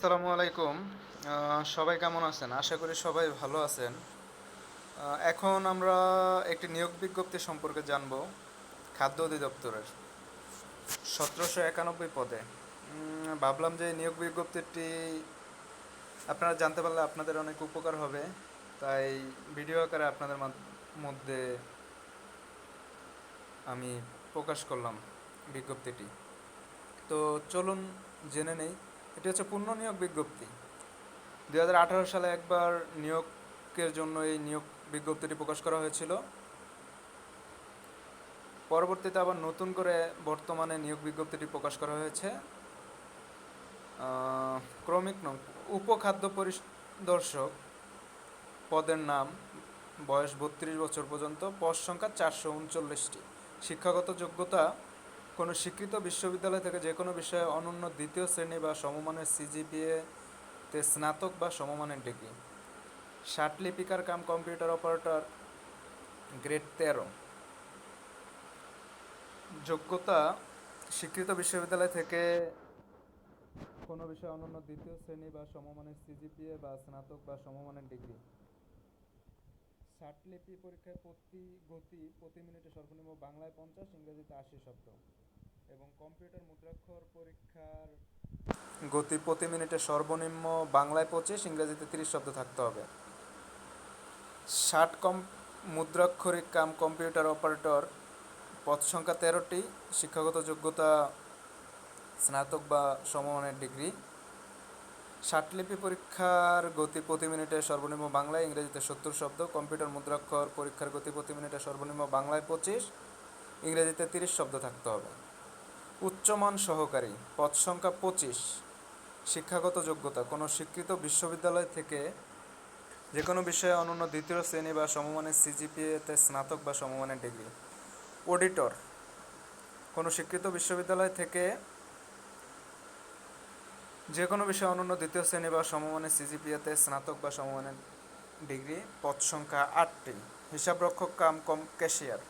আসসালামু আলাইকুম। সবাই কেমন আছেন? আশা করি সবাই ভালো আছেন। এখন আমরা একটি নিয়োগ বিজ্ঞপ্তি সম্পর্কে জানব খাদ্য অধিদপ্তরের সতেরোশো একানব্বই পদে। ভাবলাম যে নিয়োগ বিজ্ঞপ্তিটি আপনারা জানতে পারলে আপনাদের অনেক উপকার হবে। তাই ভিডিও আকারে আপনাদের মধ্যে আমি প্রকাশ করলাম বিজ্ঞপ্তিটি। তো চলুন জেনে নেই এটি হচ্ছে পূর্ণ নিয়োগ বিজ্ঞপ্তি। দুই হাজার আঠারো সালে একবার নিয়োগের জন্য এই নিয়োগ বিজ্ঞপ্তিটি প্রকাশ করা হয়েছিল। পরবর্তীতে আবার নতুন করে বর্তমানে নিয়োগ বিজ্ঞপ্তিটি প্রকাশ করা হয়েছে। ক্রমিক নং, উপখাদ্য পরিদর্শক পদের নাম, বয়স বত্রিশ বছর পর্যন্ত, পদ সংখ্যা চারশো উনচল্লিশটি। শিক্ষাগত যোগ্যতা কোনো স্বীকৃত বিশ্ববিদ্যালয় থেকে যে কোনো বিষয়ে অনন্য দ্বিতীয় শ্রেণি বা সমমানের সিজিপিএ তে স্নাতক বা সমমানের ডিগ্রি। ষাট লিপিকার কাম কম্পিউটার অপারেটর, গ্রেড তেরো। যোগ্যতা, স্বীকৃত বিশ্ববিদ্যালয় থেকে কোনো বিষয়ে অনন্য দ্বিতীয় শ্রেণি বা সমমানের সিজিপিএ বা স্নাতক বা সমমানের ডিগ্রি। ষাট লিপি পরীক্ষায় প্রতি গতি প্রতি মিনিটে সর্বনিম্ন বাংলায় পঞ্চাশ, ইংরেজিতে আশি শব্দ। এবং কম্পিউটার মুদ্রাক্ষর পরীক্ষার গতি প্রতি মিনিটে সর্বনিম্ন বাংলায় পঁচিশ, ইংরেজিতে তিরিশ শব্দ থাকতে হবে। ষাট কম মুদ্রাক্ষরিক কাম কম্পিউটার অপারেটর, পদ সংখ্যা তেরোটি, শিক্ষাগত যোগ্যতা স্নাতক বা সমমানের ডিগ্রি। ষাটলিপি পরীক্ষার গতি প্রতি মিনিটে সর্বনিম্ন বাংলায়, ইংরেজিতে সত্তর শব্দ, কম্পিউটার মুদ্রাক্ষর পরীক্ষার গতি প্রতি মিনিটে সর্বনিম্ন বাংলায় পঁচিশ, ইংরেজিতে তিরিশ শব্দ থাকতে হবে। উচ্চমান সহকারী, পদ সংখ্যা পঁচিশ, শিক্ষাগত যোগ্যতা। কোনো স্বীকৃত বিশ্ববিদ্যালয় থেকে যে কোনো বিষয়ে অনন্য দ্বিতীয় শ্রেণি বা সমমানের সিজিপিএতে স্নাতক বা সমমানের ডিগ্রি। অডিটর, কোনো স্বীকৃত বিশ্ববিদ্যালয় থেকে যে কোনো বিষয়ে অনন্য দ্বিতীয় শ্রেণি বা সমমানের সিজিপিএতে স্নাতক বা সমমানের ডিগ্রি, পদ সংখ্যা আটটি। হিসাবরক্ষক কাম কম ক্যাশিয়ার,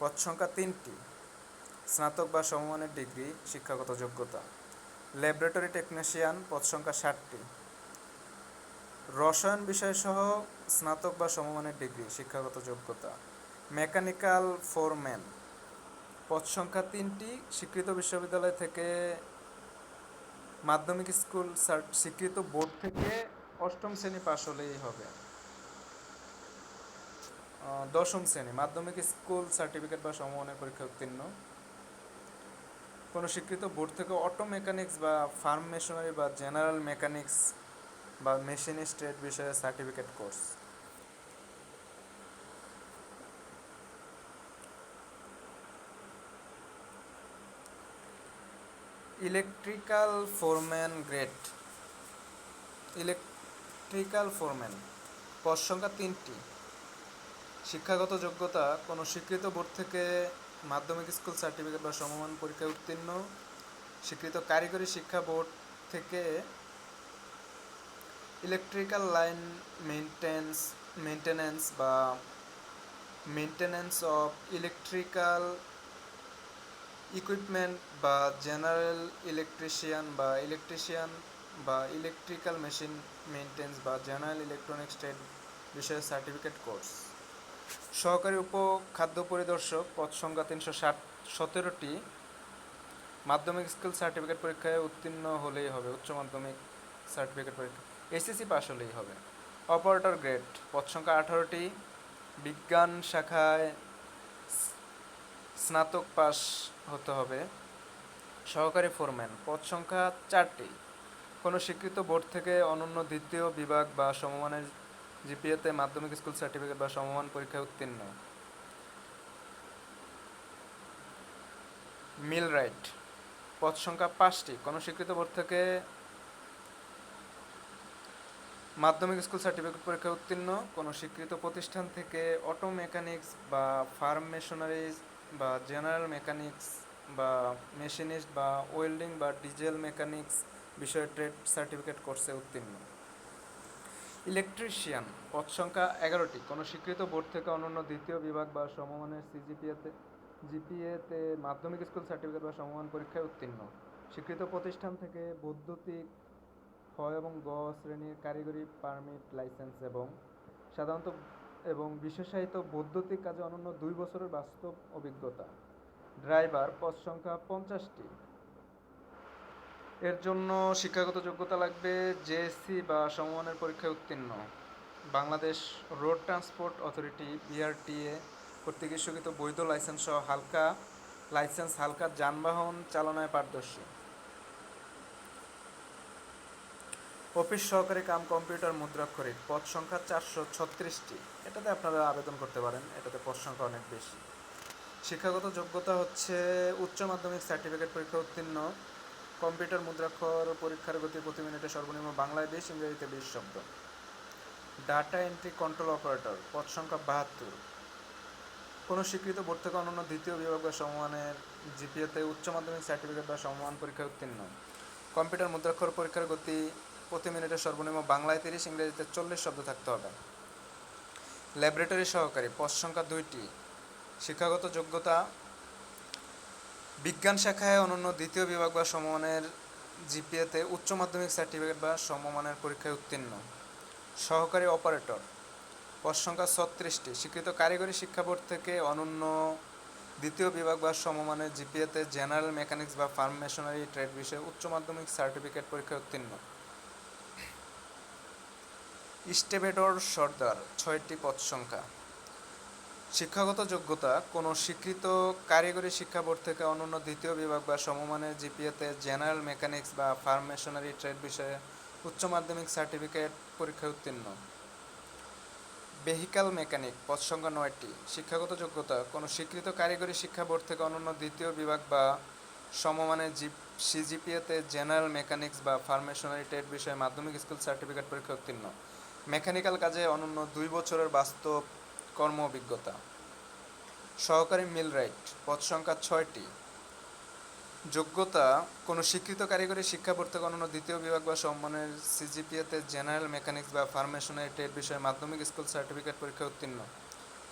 পদ সংখ্যা তিনটি। স্নাতক বা সমমানের ডিগ্রি, শিক্ষাগত যোগ্যতা। ল্যাবরেটরি টেকনিশিয়ান পদ সংখ্যা ষাটটি। রসায়ন বিষয়সহ স্নাতক বা সমমানের ডিগ্রি, শিক্ষাগত যোগ্যতা। Mechanical foreman. পদ সংখ্যা তিনটি, স্বীকৃত বিশ্ববিদ্যালয় থেকে মাধ্যমিক স্কুল স্বীকৃত বোর্ড থেকে অষ্টম শ্রেণি পাশ হলেই হবে। দশম শ্রেণি, মাধ্যমিক স্কুল সার্টিফিকেট বা সমমানের পরীক্ষা উত্তীর্ণ। কোনো স্বীকৃত বোর্ড থেকে অটো মেকানিক্স বা ফার্ম মেশিনারি বা জেনারেল মেকানিক্স বা মেশিনিস্ট ট্রেড বিষয়ে certificate course. Electrical foreman grade. Electrical foreman, পদ সংখ্যা তিনটি। শিক্ষাগত যোগ্যতা কোনো স্বীকৃত বোর্ড থেকে মাধ্যমিক স্কুল সার্টিফিকেট বা সমমান পরীক্ষায় উত্তীর্ণ, স্বীকৃত কারিগরি শিক্ষা বোর্ড থেকে ইলেকট্রিক্যাল লাইন মেনটেন্স মেনটেন্যান্স বা মেনটেন্যান্স অফ ইলেকট্রিক্যাল ইকুইপমেন্ট বা জেনারেল ইলেকট্রিশিয়ান বা ইলেকট্রিশিয়ান বা ইলেকট্রিক্যাল মেশিন মেনটেন্স বা জেনারেল ইলেকট্রনিক্স ট্রেড বিষয়ে সার্টিফিকেট কোর্স সহকারী উপ খাদ্য পরিদর্শক, পদ সংখ্যা তিনশো ষাট, সতেরোটি। মাধ্যমিক স্কুল সার্টিফিকেট পরীক্ষায় উত্তীর্ণ হলেই হবে, উচ্চ মাধ্যমিক সার্টিফিকেট পরীক্ষা। এসএসসি পাস হলেই হবে। অপারেটর গ্রেড, পদ সংখ্যা আঠারোটি। বিজ্ঞান শাখায় স্নাতক পাস হতে হবে। সহকারী ফোরম্যান, পদ সংখ্যা চারটি। কোনো স্বীকৃত বোর্ড থেকে অনন্য দ্বিতীয় বিভাগ বা সমমানের জিপিএতে মাধ্যমিক স্কুল সার্টিফিকেট বা সমমান পরীক্ষায় উত্তীর্ণ। মিল রাইট পদ সংখ্যা পাঁচটি কোনো স্বীকৃত বোর্ড থেকে মাধ্যমিক স্কুল সার্টিফিকেট পরীক্ষায় উত্তীর্ণ কোনো স্বীকৃত প্রতিষ্ঠান থেকে অটো মেকানিক্স বা ফার্ম মেশনারিজ বা জেনারেল মেকানিক্স বা মেশিনিস্ট বা ওয়েল্ডিং বা ডিজেল মেকানিক্স বিষয়ে ট্রেড সার্টিফিকেট কোর্সে উত্তীর্ণ। ইলেকট্রিশিয়ান, পদ সংখ্যা এগারোটি। কোনো স্বীকৃত বোর্ড থেকে অনন্য দ্বিতীয় বিভাগ বা সমমানের সিজিপিএতে জিপিএতে মাধ্যমিক স্কুল সার্টিফিকেট বা সমমান পরীক্ষায় উত্তীর্ণ। স্বীকৃত প্রতিষ্ঠান থেকে বৈদ্যুতিক খ এবং গ শ্রেণির কারিগরি পারমিট লাইসেন্স এবং সাধারণত এবং বিশেষায়িত বৈদ্যুতিক কাজে অনন্য দুই বছরের বাস্তব অভিজ্ঞতা। ড্রাইভার, পদ সংখ্যা পঞ্চাশটি। এর জন্য শিক্ষাগত যোগ্যতা লাগবে জেএসসি বা সমমানের পরীক্ষায় উত্তীর্ণ। Bangladesh road transport authority BRTA কর্তৃক ইস্যুকৃত বৈধ লাইসেন্স সহ হালকা, লাইসেন্স হালকা যানবাহন চালনায় পারদর্শী। অফিস সহকারী কাম কম্পিউটার মুদ্রাক্ষরিক পদ সংখ্যা চারশো ছত্রিশটি। এটাতে আপনারা আবেদন করতে পারেন, এটাতে পদ সংখ্যা অনেক বেশি। শিক্ষাগত যোগ্যতা হচ্ছে উচ্চ মাধ্যমিক সার্টিফিকেট পরীক্ষা উত্তীর্ণ কম্পিউটার মুদ্রাক্ষর পরীক্ষার গতি প্রতি মিনিটে সর্বনিম্ন বাংলায় বিশ ইংরেজিতে বিশ শব্দ। ডাটা এন্ট্রি কন্ট্রোল অপারেটর, পদ সংখ্যা বাহাত্তর। কোনো স্বীকৃত বোর্ড থেকে অন্যান্য দ্বিতীয় বিভাগ বা সমমানের জিপিএতে উচ্চ মাধ্যমিক সার্টিফিকেট বা সমমান পরীক্ষায় উত্তীর্ণ। কম্পিউটার মুদ্রাক্ষর পরীক্ষার গতি প্রতি মিনিটে সর্বনিম্ন বাংলায় তিরিশ, ইংরেজিতে চল্লিশ শব্দ থাকতে হবে। ল্যাবরেটরি সহকারী, পদ সংখ্যা দুইটি। শিক্ষাগত যোগ্যতা বিজ্ঞান শাখায় অনন্য দ্বিতীয় বিভাগ বা সমমানের জিপিএতে উচ্চ মাধ্যমিক সার্টিফিকেট বা সমমানের পরীক্ষায় উত্তীর্ণ। সহকারী অপারেটর। পদ সংখ্যা ছত্রিশটি। স্বীকৃত কারিগরি শিক্ষা বোর্ড থেকে অনন্য দ্বিতীয় বিভাগ বা সমমানের জিপিএতে জেনারেল মেকানিক্স বা ফার্ম মেশনারি ট্রেড বিষয়ে উচ্চ মাধ্যমিক সার্টিফিকেট পরীক্ষায় উত্তীর্ণ। স্টেবেডর সর্দার। ছয়টি পদ সংখ্যা। শিক্ষাগত যোগ্যতা কোনো স্বীকৃত কারিগরি শিক্ষা বোর্ড থেকে অনন্য দ্বিতীয় বিভাগ বা সমমানের জিপিএতে জেনারেল মেকানিক্স বা ফার্ম মেশনারি ট্রেড বিষয়ে উচ্চ মাধ্যমিক সার্টিফিকেট পরীক্ষায় উত্তীর্ণ। ভেহিক্যাল মেকানিক পদ সংখ্যা নয়টি। শিক্ষাগত যোগ্যতা কোনো স্বীকৃত কারিগরি শিক্ষা বোর্ড থেকে অনন্য দ্বিতীয় বিভাগ বা সমমানের জি সিজিপিএতে জেনারেল মেকানিক্স বা ফার্মেশনারি ট্রেড বিষয়ে মাধ্যমিক স্কুল সার্টিফিকেট পরীক্ষা উত্তীর্ণ। মেকানিক্যাল কাজে অনন্য দুই বছরের বাস্তব কর্ম অভিজ্ঞতা। সহকারী মিলরাইট পদ সংখ্যা ছয়টি। যোগ্যতা, কোনো স্বীকৃত কারিগরি শিক্ষা অনন্য দ্বিতীয় বিভাগ বা সম্মানের সিজিপিএতে জেনারেল মেকানিক্স বা ফার্মেশনের টেট বিষয়ে মাধ্যমিক স্কুল সার্টিফিকেট পরীক্ষা উত্তীর্ণ।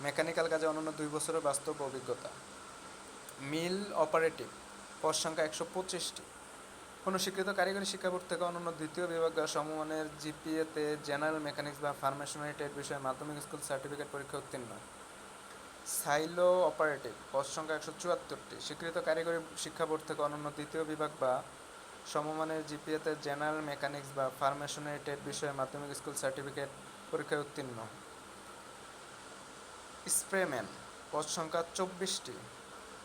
মেকানিক্যাল কাজে অনন্য দুই বছরের বাস্তব অভিজ্ঞতা। মিল অপারেটিভ, পদ সংখ্যা একশো পঁচিশটি। কোনো স্বীকৃত কারিগরি শিক্ষা বোর্ড থেকে অনন্য দ্বিতীয় বিভাগ বা সমমানের জিপিএতে জেনারেল মেকানিক্স বা ফার্মেশনারি ট্রেড বিষয়ে মাধ্যমিক স্কুল সার্টিফিকেট পরীক্ষা উত্তীর্ণ। সাইলো অপারেটিভ, পদ সংখ্যা একশো চুয়াত্তরটি। স্বীকৃত কারিগরি শিক্ষা বোর্ড থেকে অনন্য দ্বিতীয় বিভাগ বা সমমানের জিপিএতে জেনারেল মেকানিক্স বা ফার্মেশনারি ট্রেড বিষয়ে মাধ্যমিক স্কুল সার্টিফিকেট পরীক্ষায় উত্তীর্ণ। স্প্রেম্যান, পদ সংখ্যা চব্বিশটি।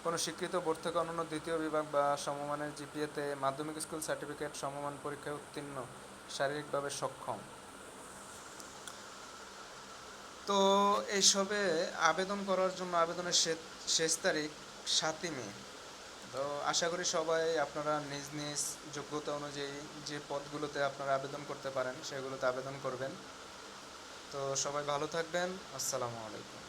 কোনো স্বীকৃত বোর্ড থেকে অনন্য দ্বিতীয় বিভাগ বা সমমানের জিপিএতে মাধ্যমিক স্কুল সার্টিফিকেট সমমান পরীক্ষায় উত্তীর্ণ শারীরিকভাবে সক্ষম? তো এইসবে আবেদন করার জন্য আবেদনের শেষ তারিখ সাতই মে। তো আশা করি সবাই আপনারা নিজ নিজ যোগ্যতা অনুযায়ী যে পদগুলোতে আপনারা আবেদন করতে পারেন, সেগুলোতে আবেদন করবেন। তো সবাই ভালো থাকবেন। আসসালামু আলাইকুম।